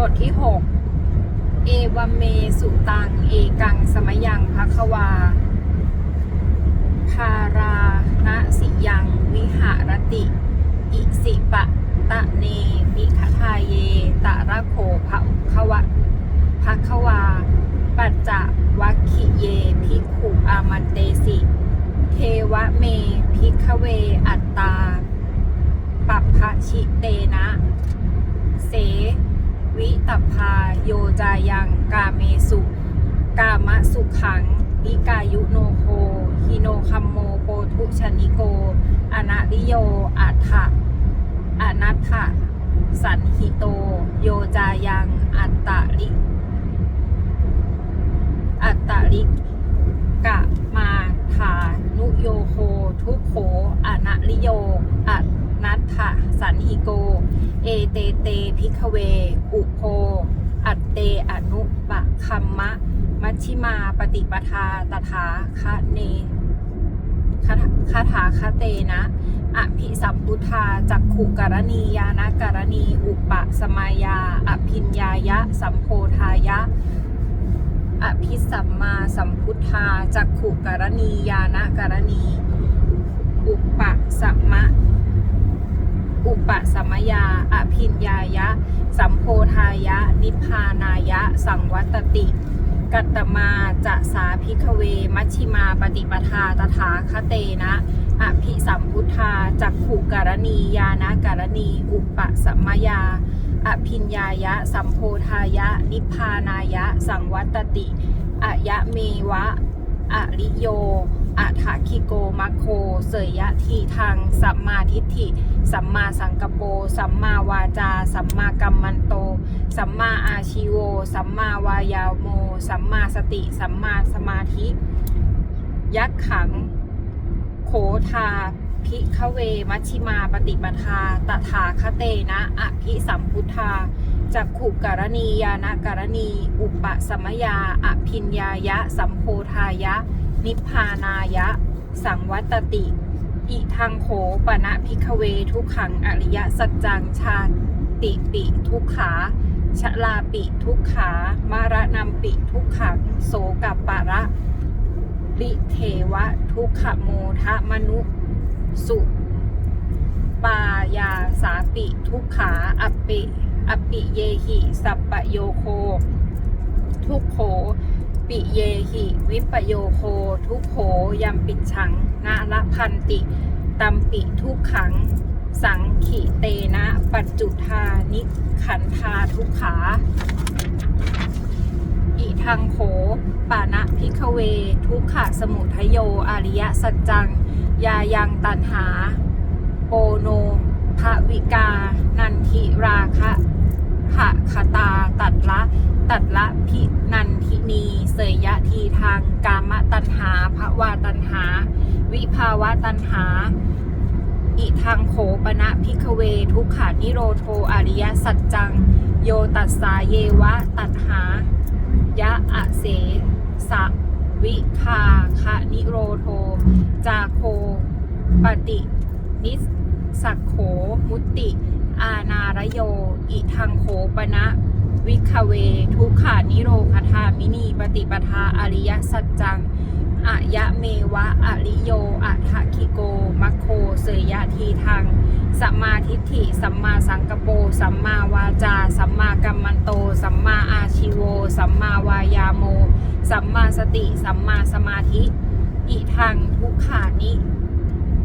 บทที่6เอวเมสุตัง เอกังสมยังภควาภาราณสิยัง วิหารติ อิสิปะตะเนวิคทาเย ตะระโขภะควะภควา ปัจจวัคคิเย ภิกขุอามันเตสิ เทวะเม ภิกขเว อัตตา ปัปพะชิเตนะ วิตพาโยจายังกาเมสุ กามะสุขังนิกายุโนโคฮิโนคัมโมโปทุชนิโก อนาริโยอัฏฐะอนัตถะสันหิโต โยจายังอัตตริอัตตริกะมาถานุโยโคทุโขอนะลิโย สันหิโก เอเตเตพิกเว อุโพ อัตเตอนุปะคัมมะ มัชชิมาปฏิปทาตถาคะเนคาถาคาเตนะอภิสัมพุทธาจักขุกรณียานกรณี อุปะสมายา อภิญญายะ สัมโพธายะ อภิสัมมาสัมพุทธาจักขุกรณียานกรณี อุปะสมะ อุปสัมยา อภิญญายะ สัมโพธายะ นิพพานายะ สังวัตติ กัตตมาจะสาพิกเว มัชชิมาปฏิปทาตถาคเตนะ อภิสัมพุทธาจักขุกรณียานการณี อุปสัมยา อภิญญายะ สัมโพธายะ นิพพานายะ สังวัตติอายะเมวะอริโยอัฐคิโกมัคโค เสยยะทีทางสัมมาทิฏฐิ สัมมาสังกปรสัมมาวาจา สัมมากัมมันโต สัมมาอาชิโว สัมมาวายาโม สัมมาสติ สัมมาสมาธิ ยักขัง โขทา พิขเว มัชชิมาปฏิปทา ตถาคเตนะอภิสัมพุทธาจักขุกรณียานการณี อุปสมยา อภิญญายะ สัมโพธายะ นิพพานายะ สังวัตติ อิทังโขปณะพิกเวทุกขังอริยสัจจังชาติปิทุกขาชลาปิทุกขามารนำปิทุกขังโสกับปะระลิเทวะทุกขโมทะมนุสุปายาสาปิทุกขาอปิอปปิเยหิสัปปโยโค ทุกโข ปิเยหิวิปโยโค ทุกโขยัมปิดชังนาละพันติ ตัมปิทุกขัง สังขิเตนะ ปัจจุธานิขันธาทุกขาอิทังโขปานะพิกเว ทุกขะสมุทโย อริยสัจจัง ยายังตันหา โปโนภวิกา นันทิราคะหะคตา ตัดละ ตัดละพินันทินี เสยยะทีทาง กามตันหาภวาตันหา วิภาวะตันหา อิทังโขปณะพิกเว ทุกขานิโรโทอริยสัจจัง โยตัสสาเยวะตัดหายะอะเสสะวิคาคะนิโรโท จาโค ปฏินิสสักโขมุติ อาณารโย อิทังโขปณะวิคเว ทุกขานิโรคธามินี ปฏิปทาอริยสัจจัง อะยะเมวะอริโยอะทะคิโก มัคโค เสยยะทีทางสัมมาทิฏฐิ สัมมาสังกปรสัมมาวาจา สัมมากัมมันโต สัมมาอาชิโว สัมมาวายาโม สัมมาสติ สัมมาสมาธิ อิทังทุกขานิ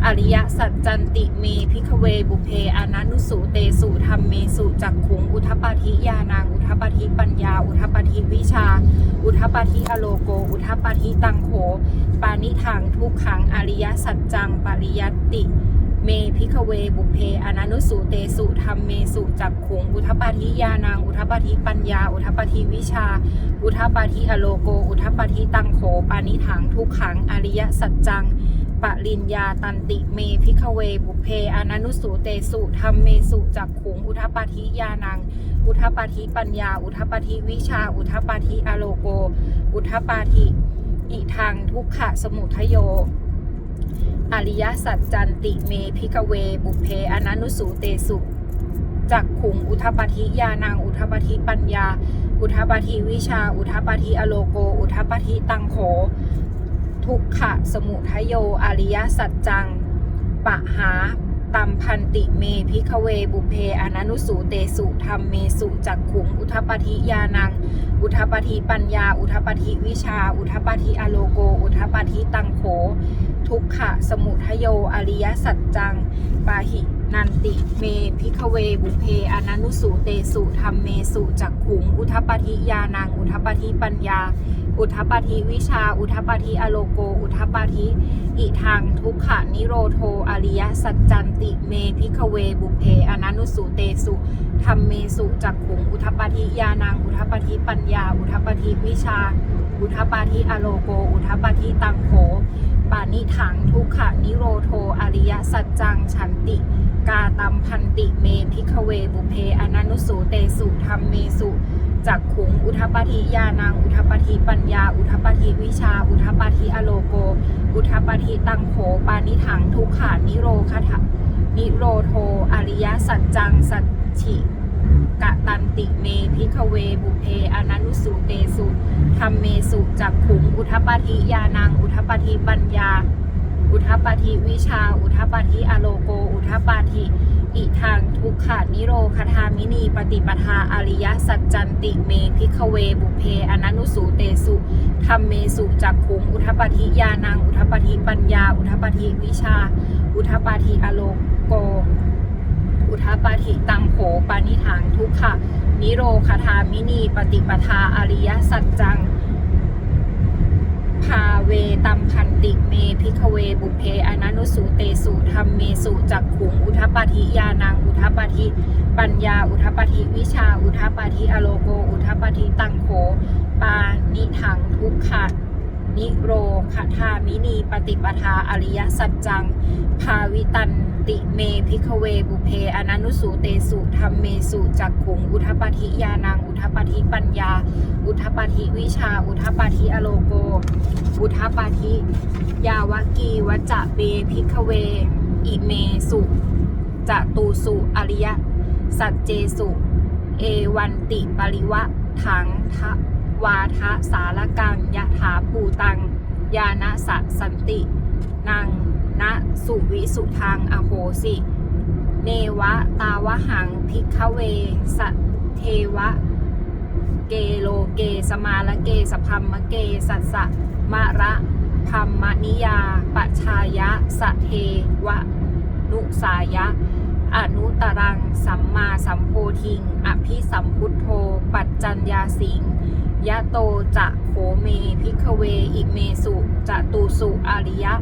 อริยสัจจันติเมพิกเวบุเพอนันุสุเตสุธรรมเมสุจักขุงอุทปาธิยานางอุทปาธิปัญญา อุทปาธิวิชา อุทปาธิอโลโก อุทปาธิตังโข ปานิทังทุกขังอริยสัจจังปริยัติเมพิกเวบุเพอนันุสุเตสุธรรมเมสุจักขุงอุทปาธิยานางอุทปาธิปัญญา อุทปาธิวิชา อุทปาธิอโลโก อุทปปาธิตังโข ปานิถังทุกขังอริยสัจจัง ปริญญาตันติเมพิกเวบุเพอนันุสูเตสุธรรมเมสุจักขุง อุทปาธิยานัง อุทปาธิปัญญา อุทปาธิวิชา อุทปาธิอโลโก อุทปาธิอิทังทุกขะสมุทโย อริยสัจจันติเมพิกเวบุเพอนันุสูเตสุจักขุง อุทปปฏิยานัง อุทปปฏิปัญญา อุทปปฏิวิชา อุทปปฏิอโลโก อุทปปฏิตังโข ทุกขะสมุทโยอริยสัจจัง ปะหาตัมพันติเมพิคเวบุเพอนันุสูเตสุธรรมเมสุจักขุงอุทปฏิยานัง อุทปฏิปัญญา อุทปฏิวิชา อุทปฏิอโลโก อุทปปฏิตังโข ทุกขะสมุทโยอริยสัจจัง ปาหิ นันติเมพิคเวบุเพอนันุสูเตสุธรรมเมสุจักขุง อุทปปฏิยานัง อุทปปฏิปัญญา อุทปปฏิวิชา อุทปปฏิอโลโก อุทปปฏิอิทังทุกขานิโรโทอริยสัจจันติเมพิคเวบุเพอนันุสูเตสุธรรมเมสุจักขุง อุทปปฏิยานัง อุทปปฏิปัญญา อุทปปฏิวิชา อุทปปฏิอโลโก อุทปปฏิตังโขปานิถังทุกขานิโรโทอริยสัจจังฉันติ กาตัมพันติเมพิคเวบุเพอนันุสูเตสุธรรมเมสุจักขุงอุทปปฏิยานังอุทปปฏิปัญญา อุทปปฏิวิชา อุทปปฏิอโลโก อุทปปฏิตังโขปานิถังทุกขานิโรคถะนิโรโทอริยสัจจังสัจฉิกะตันติเมพิคเวบุเพอนันุสูเตสุธรรมเมสุจักขุงอุทปปฏิยานังอุทปปฏิ อุทปปฏิวิชา อุทปปฏิอโลโก อุทปปฏิอิทังทุกขานิโรคทามินี ปฏิปทาอริยสัจจันติเมพิคเว บุเพอนันุสูเตสุธรรมเมสุจักขุงอุทปปฏิยานัง อุทปปฏิปัญญา อุทปปฏิวิชา อุทปปฏิอโลโก อุทปปฏิตังโขปานิถังทุกขะนิโรคทามินี ปฏิปทาอริยสัจจัง พาเวตัมพันติเมพิคเวบุเพอนันุสูเตสุธรรมเมสุจักขุงอุทปาธิยานังอุทปาธิปัญญาอุทปาธิวิชาอุทปาธิอโลโกอุทปาธิตังโขปานิถังทุกขะ นิโรคทามินีปฏิปทาอริยสัจจัง ภาวิตันติเมพิคเวบุเพอนันุสูเตสุธรรมเมสุจักขุงอุทปปฏิยานัง อุทปปฏิปัญญา อุทปปฏิวิชา อุทปปฏิอโลโก อุทปาธิยาวกีวัจะเบพิกเว อิเมสุจะตูสุอริยสัจเจสุ เอวันติปริวะ ถังทะ วาทะสารกังยะถาภูตัง ยานะสะสันตินังนะสุวิสุทังอโหสิ เนวะตาวหังพิกเวสะเทวะ เกโลเกสมาละเกสพัมมะเกสัสสะมะระพัมมนิยาปชายะสะเทวะ นุสายะ อนุตรัง สัมมาสัมโพธิง อภิสัมพุทโธ ปัจจัญญาสิงยะโตจะโขเมพิกเว อิเมสุจะตูสุอริยะ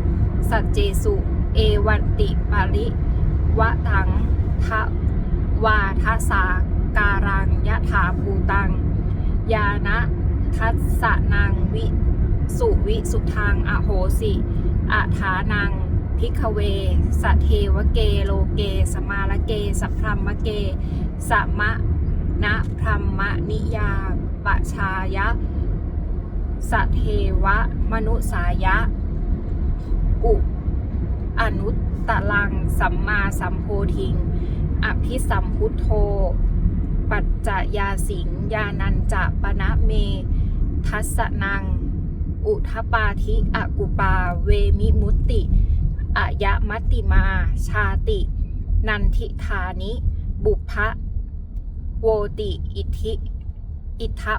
สัจเจสุ เอวันติปาริวะทังทะวาทสาการังยะถาภูตัง ยานะทัสสนางวิสุวิสุทางอโหสิ อาถานัง พิกเวสะเทวเกโลเก สมาละเก สัพพรมเกสัมะนะพรหมนิยาปชายะสะเทวะ มนุสายะ อุอนุตตลัง สัมมาสัมโพธิง อภิสัมพุทโธ ปัจจยาสิงยานันจะปณะเม ทัสสนัง อุทปาธิอกุปา เวมิมุตติ อายะมัติมา ชาติ นันทิธานิ บุพะโวติอิทิ อิทั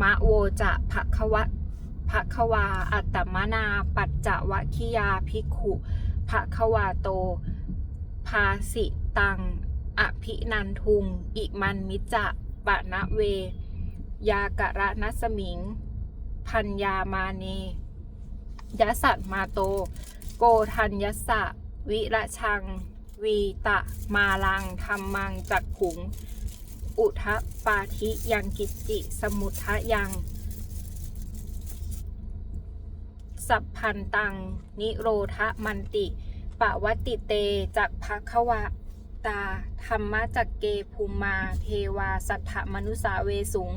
มะโวจะภะคะวะภะคะวา อัตตมนา ปัจจวคิยาภิกขุภะคะวาโต ภาสิตัง อภินันทุง อิมันมิจะปะนะเว ยากะระนัสมิง พัญญามาเนยสัตมาโต โกทัญสะ วิระชัง วีตะ มาลังธรรมังจักขุง อุทะปาธิยังกิจจิ สมุทะยัง สัพพันตัง นิโรธมันติปะวัติเตจักภควาตาธรรมจักเกภูมา เทวาสัทธมนุสาเวสุง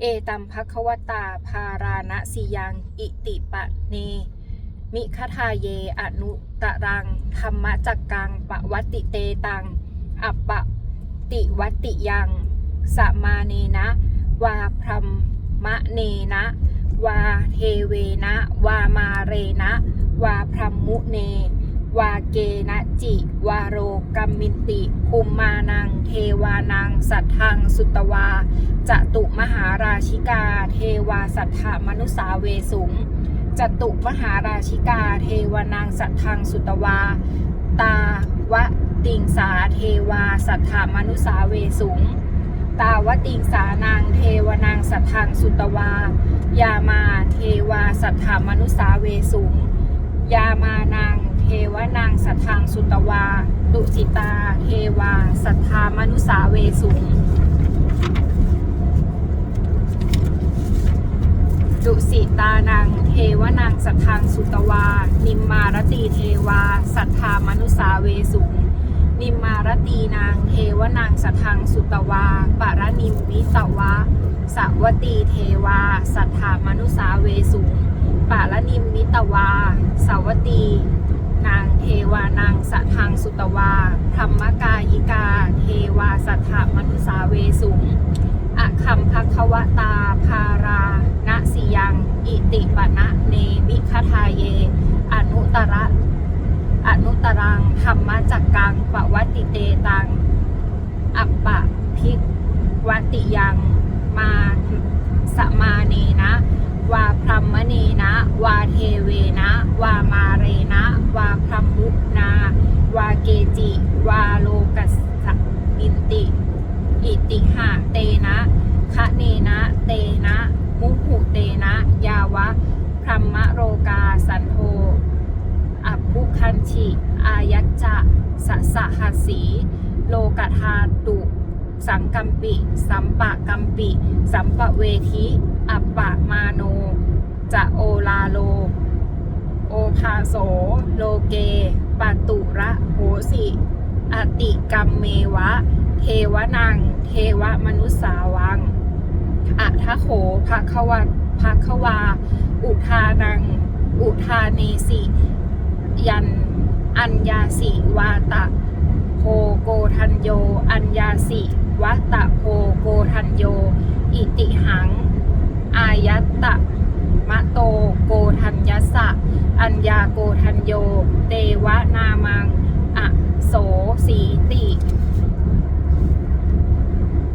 เอตัมภควตาภาราณสิยัง อิติปะเน มิคทาเย อนุตรัง ธรรมจักกัง ปวัติเตตัง อัปปะติวัติยัง สมาเนนะ วาพรหมะเนนะ วาเทเวนะ วามาเรนะ วาพรหมุเน วาเกนะจิ วาโรกัมมินติภูมมานัง เทวานัง สัทธัง สุตวาจตุมหาราชิกา เทวาสัทธามนุสาเวสุง จตุมหาราชิกา เทวานางสัทธังสุตวา ตาวะติงสาเทวา สัทธามนุสาเวสุง ตาวติงสานางเทวนางสัทธังสุตวา ยามาเทวาสัทธามนุสาเวสุง ยามานางเทวนางสัทธังสุตวาดุสิตา เทวา สัทธามนุสาเวสุง ดุสิตานังเท วนางสัทธังสุตวา นิมมารตีเทวา สัทธามนุสาเวสุงนิมมารตีนางเทวนางสัทธังสุตวาปารนิมมิตวะสวตีเทวา สัทธามนุสาเวสุงปารนิมมิตวา สาวตี นางเทวานางสัทธังสุตวาธรรมกายิกา เทวาสัทธามนุสาเวสุง อะคัมภควตาภาราณสิยัง อิติปะนะเนมิคทาเย อนุตระอนุตรังธรรมจักกังปวัติเตตัง อัปปะพิกวัติยังมาสมาเนนะ วาพรหมเนนะ วาเทเวนะ วามาเรนะ วาพรหมุนาวาเกจิ วาโลกัสสมินติ อิติหะเตนะคะเนนะเตนะ มุหุเตนะ ยาวะ พรหมโรกาสันโท อัปพุคันชิอายัจจะ สหัสี โลกธาตุสังกัมปิ สัมปะกัมปิ สัมปะเวทิ อัปปะมาโน จะโอลาโล โอภาโส โลเกปตุระโหสิ อติกรรมเมวะ เทวนัง เทวมนุสาวังอัทโขภะควะภะควา อุทานัง